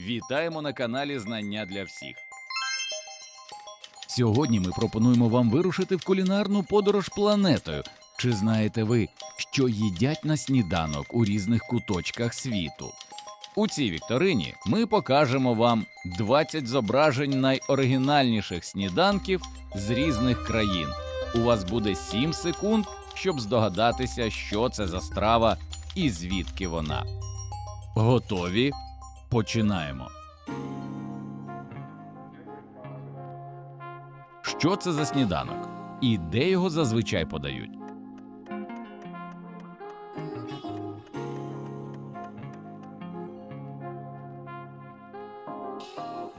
Вітаємо на каналі Знання для всіх. Сьогодні ми пропонуємо вам вирушити в кулінарну подорож планетою. Чи знаєте ви, що їдять на сніданок у різних куточках світу? У цій вікторині ми покажемо вам 20 зображень найоригінальніших сніданків з різних країн. У вас буде 7 секунд, щоб здогадатися, що це за страва і звідки вона. Готові? Починаємо. Що це за сніданок? І де його зазвичай подають?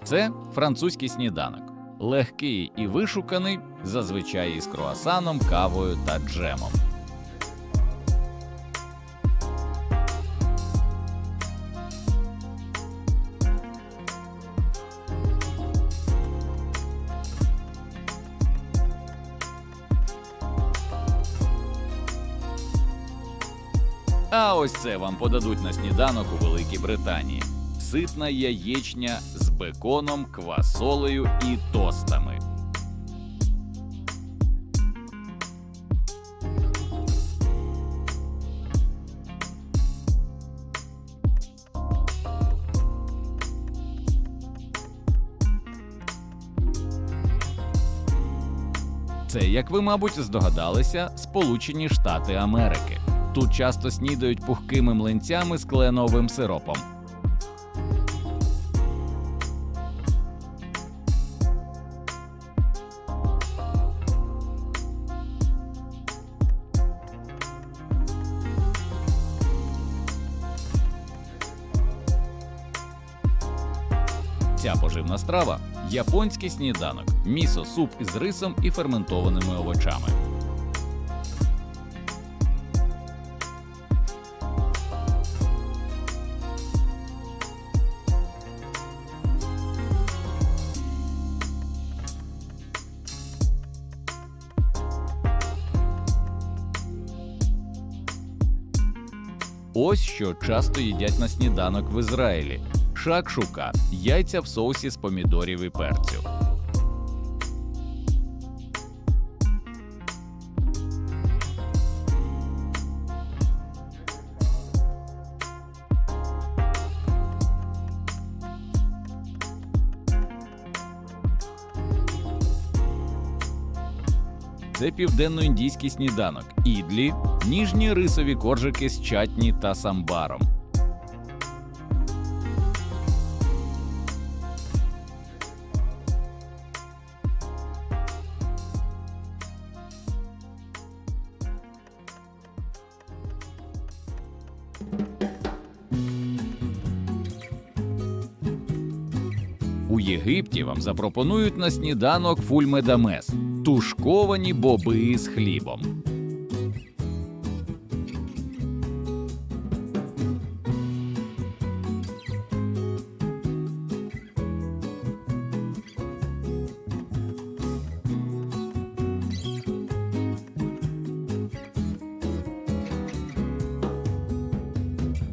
Це французький сніданок. Легкий і вишуканий, зазвичай із круасаном, кавою та джемом. А ось це вам подадуть на сніданок у Великій Британії: ситна яєчня з беконом, квасолею і тостами. Це, як ви, мабуть, здогадалися, Сполучені Штати Америки. Тут часто снідають пухкими млинцями з кленовим сиропом. Ця поживна страва японський сніданок, місо суп із рисом і ферментованими овочами. Ось що часто їдять на сніданок в Ізраїлі: шакшука, яйця в соусі з помідорів і перцю. Це південноіндійський сніданок, ідлі, ніжні рисові коржики з чатні та самбаром. У Єгипті вам запропонують на сніданок фульмедамес – тушковані боби з хлібом.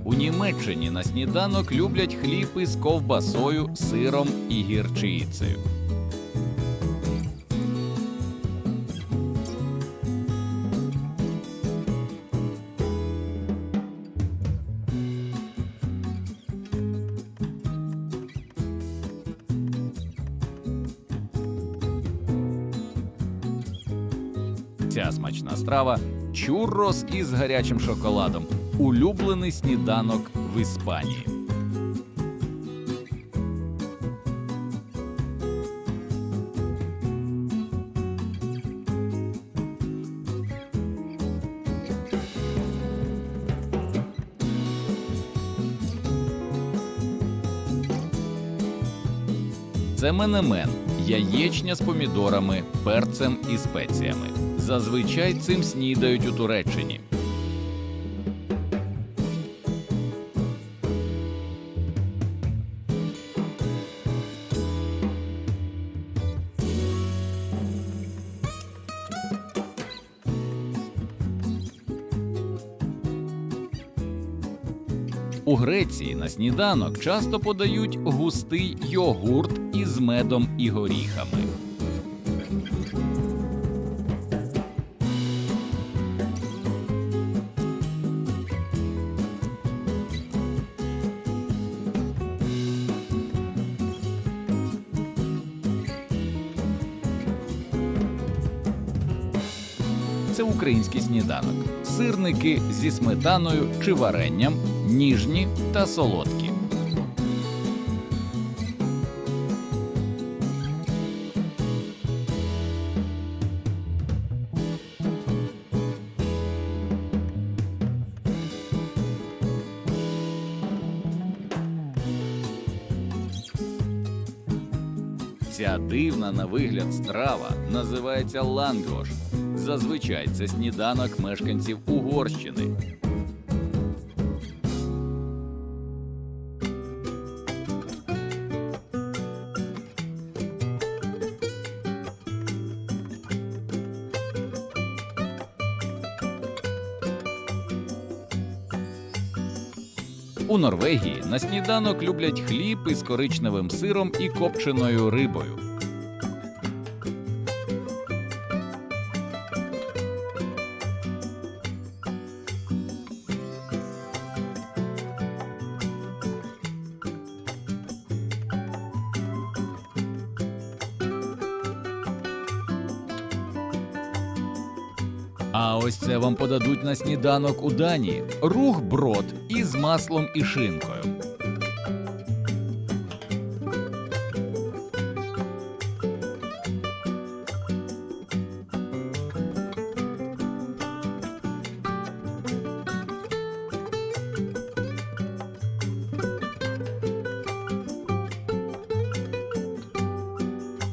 У Німеччині на сніданок люблять хліб із ковбасою, сиром і гірчицею. Ця смачна страва чуррос із гарячим шоколадом. Улюблений сніданок в Іспанії. Це менемен, яєчня з помідорами, перцем і спеціями. Зазвичай цим снідають у Туреччині. У Греції на сніданок часто подають густий йогурт із медом і горіхами. Це український сніданок. Сирники зі сметаною чи варенням, ніжні та солодкі. Ця дивна на вигляд страва називається лангош. Зазвичай це сніданок мешканців Угорщини. У Норвегії на сніданок люблять хліб із коричневим сиром і копченою рибою. А ось це вам подадуть на сніданок у Данії рух брод із маслом і шинкою.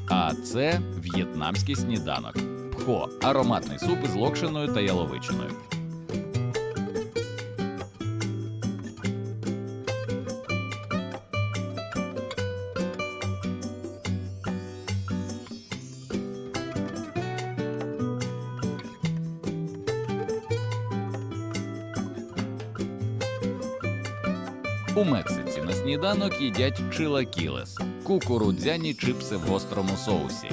А це в'єтнамський сніданок. Пхо ароматний суп із локшиною та яловичиною. У Мексиці на сніданок їдять чилакілес – кукурудзяні чипси в гострому соусі.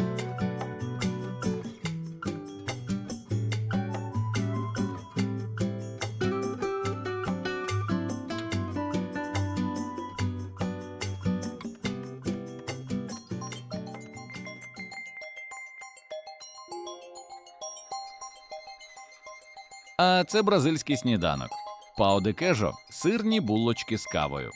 А це бразильський сніданок. Пао де кежо – сирні булочки з кавою.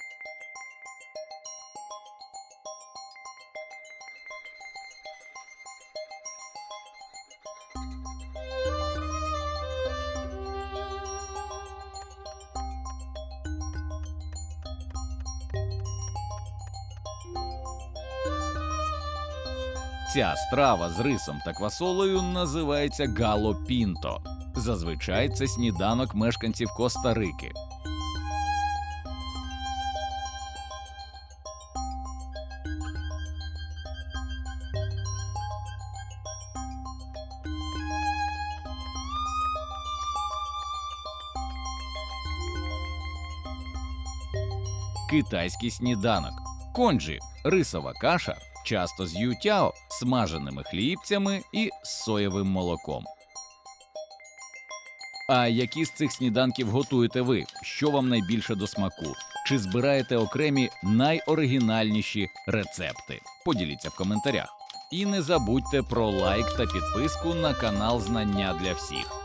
Ця страва з рисом та квасолею називається гало пінто. Зазвичай це сніданок мешканців Коста-Рики. Китайський сніданок. Конджі рисова каша, часто з ютяо, смаженими хлібцями і соєвим молоком. А які з цих сніданків готуєте ви? Що вам найбільше до смаку? Чи збираєте окремі найоригінальніші рецепти? Поділіться в коментарях. І не забудьте про лайк та підписку на канал Знання для всіх.